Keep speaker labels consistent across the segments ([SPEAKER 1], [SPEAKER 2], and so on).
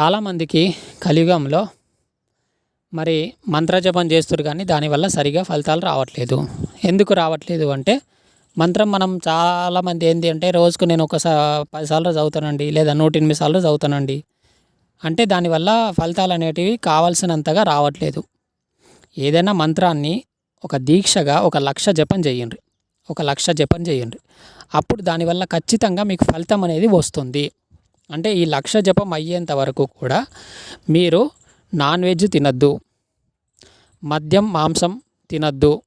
[SPEAKER 1] చాలామందికి కలియుగంలో మరి మంత్రజపం చేస్తారు కానీ దానివల్ల సరిగా ఫలితాలు రావట్లేదు. ఎందుకు రావట్లేదు అంటే మంత్రం మనం చాలామంది ఏంటి అంటే రోజుకు నేను ఒకసారి పది సార్లు చదువుతానండి లేదా నూట ఎనిమిది సార్లు చదువుతానండి. అంటే దానివల్ల ఫలితాలు అనేటివి కావాల్సినంతగా రావట్లేదు. ఏదైనా మంత్రాన్ని ఒక దీక్షగా ఒక లక్ష జపం చేయండి. ఒక లక్ష జపం చేయండి. అప్పుడు దానివల్ల ఖచ్చితంగా మీకు ఫలితం అనేది వస్తుంది. అంటే ఈ లక్ష జపం అయ్యేంత వరకు కూడా మీరు నాన్ వెజ్ తినద్దు. మద్యం మాంసం తినద్దు.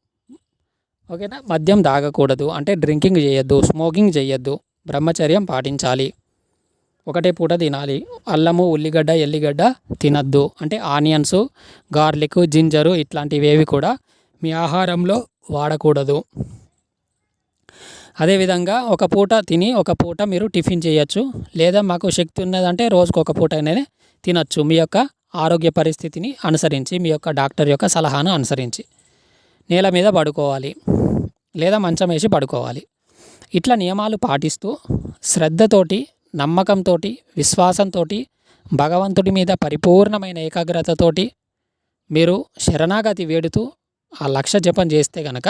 [SPEAKER 1] ఓకేనా? మద్యం తాగకూడదు అంటే డ్రింకింగ్ చేయొద్దు స్మోకింగ్ చేయొద్దు. బ్రహ్మచర్యం పాటించాలి. ఒకటే పూట తినాలి. అల్లము ఉల్లిగడ్డ ఎల్లిగడ్డ తినద్దు. అంటే ఆనియన్స్ గార్లిక్ జింజరు ఇట్లాంటివి ఏవి కూడా మీ ఆహారంలో వాడకూడదు. అదేవిధంగా ఒక పూట తిని ఒక పూట మీరు టిఫిన్ చేయొచ్చు. లేదా మాకు శక్తి ఉన్నదంటే రోజుకు ఒక పూట అనేది తినచ్చు. మీ యొక్క ఆరోగ్య పరిస్థితిని అనుసరించి మీ యొక్క డాక్టర్ యొక్క సలహాను అనుసరించి నేల మీద పడుకోవాలి. లేదా మంచం వేసి పడుకోవాలి. ఇట్లా నియమాలు పాటిస్తూ శ్రద్ధతోటి నమ్మకంతో విశ్వాసంతో భగవంతుడి మీద పరిపూర్ణమైన ఏకాగ్రతతోటి మీరు శరణాగతి వేడుతూ ఆ లక్ష జపం చేస్తే గనక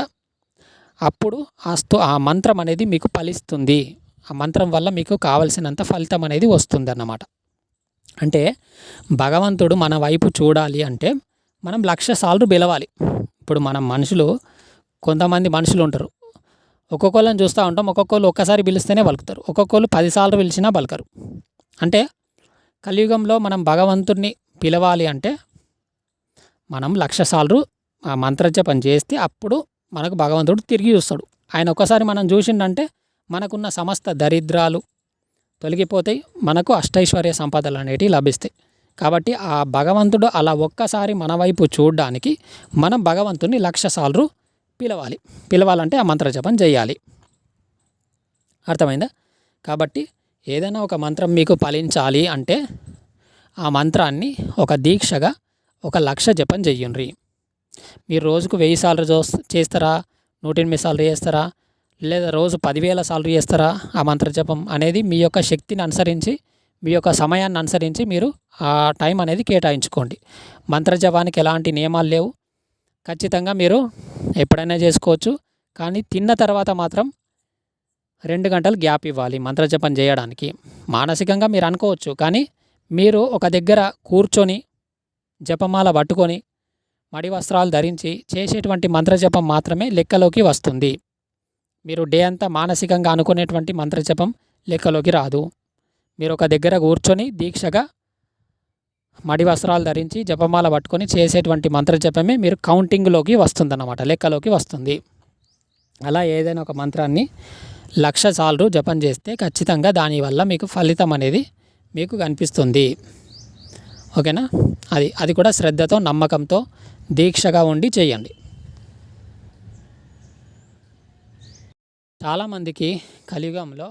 [SPEAKER 1] అప్పుడు ఆ స్తు ఆ మంత్రం అనేది మీకు ఫలిస్తుంది. ఆ మంత్రం వల్ల మీకు కావలసినంత ఫలితం అనేది వస్తుంది అన్నమాట అంటే భగవంతుడు మన వైపు చూడాలి అంటే మనం లక్ష సార్లు పిలవాలి. ఇప్పుడు మనం మనుషులు కొంతమంది మనుషులు ఉంటారు. ఒక్కొక్కళ్ళని చూస్తూ ఉంటాం ఒక్కొక్కళ్ళు ఒక్కసారి పిలిస్తేనే పలుకుతారు. ఒక్కొక్కళ్ళు పదిసార్లు పిలిచినా పలకరు. అంటే కలియుగంలో మనం భగవంతుడిని పిలవాలి అంటే మనం లక్ష సార్లు ఆ మంత్రజపం చేస్తే అప్పుడు మనకు భగవంతుడు తిరిగి చూస్తాడు. ఆయన ఒక్కసారి మనం చూసిండంటే మనకున్న సమస్త దరిద్రాలు తొలగిపోతాయి మనకు అష్టైశ్వర్య సంపదలు అనేటివి లభిస్తాయి. కాబట్టి ఆ భగవంతుడు అలా ఒక్కసారి మన వైపు చూడడానికి మనం భగవంతుని లక్ష సార్లు పిలవాలి. పిలవాలంటే ఆ మంత్ర జపం చేయాలి. అర్థమైందా? కాబట్టి ఏదైనా ఒక మంత్రం మీకు ఫలించాలి అంటే ఆ మంత్రాన్ని ఒక దీక్షగా ఒక లక్ష జపం చెయ్యండి మీరు రోజుకు వెయ్యి సార్లు చేస్తారా? నూట ఎనిమిది సార్లు చేస్తారా? లేదా రోజు పదివేల సార్లు చేస్తారా? ఆ మంత్రజపం అనేది మీ యొక్క శక్తిని అనుసరించి మీ యొక్క సమయాన్ని అనుసరించి మీరు ఆ టైం అనేది కేటాయించుకోండి. మంత్రజపానికి ఎలాంటి నియమాలు లేవు. ఖచ్చితంగా మీరు ఎప్పుడైనా చేసుకోవచ్చు. కానీ తిన్న తర్వాత మాత్రం రెండు గంటలు గ్యాప్ ఇవ్వాలి మంత్రజపం చేయడానికి. మానసికంగా మీరు అనుకోవచ్చు. కానీ మీరు ఒక దగ్గర కూర్చొని జపమాల పట్టుకొని మడి వస్త్రాలు ధరించి చేసేటువంటి మంత్రజపం మాత్రమే లెక్కలోకి వస్తుంది. మీరు డే అంతా మానసికంగా అనుకునేటువంటి మంత్రజపం లెక్కలోకి రాదు. మీరు ఒక దగ్గర కూర్చొని దీక్షగా మడి వస్త్రాలు ధరించి జపమాల పట్టుకొని చేసేటువంటి మంత్రజపమే మీరు కౌంటింగ్లోకి వస్తుందన్నమాట లెక్కలోకి వస్తుంది. అలా ఏదైనా ఒక మంత్రాన్ని లక్ష సార్లు జపం చేస్తే ఖచ్చితంగా దానివల్ల మీకు ఫలితం అనేది మీకు కనిపిస్తుంది. ఓకేనా? అది అది కూడా శ్రద్ధతో నమ్మకంతో దీక్షగా ఉండి చేయండి. చాలామందికి కలియుగంలో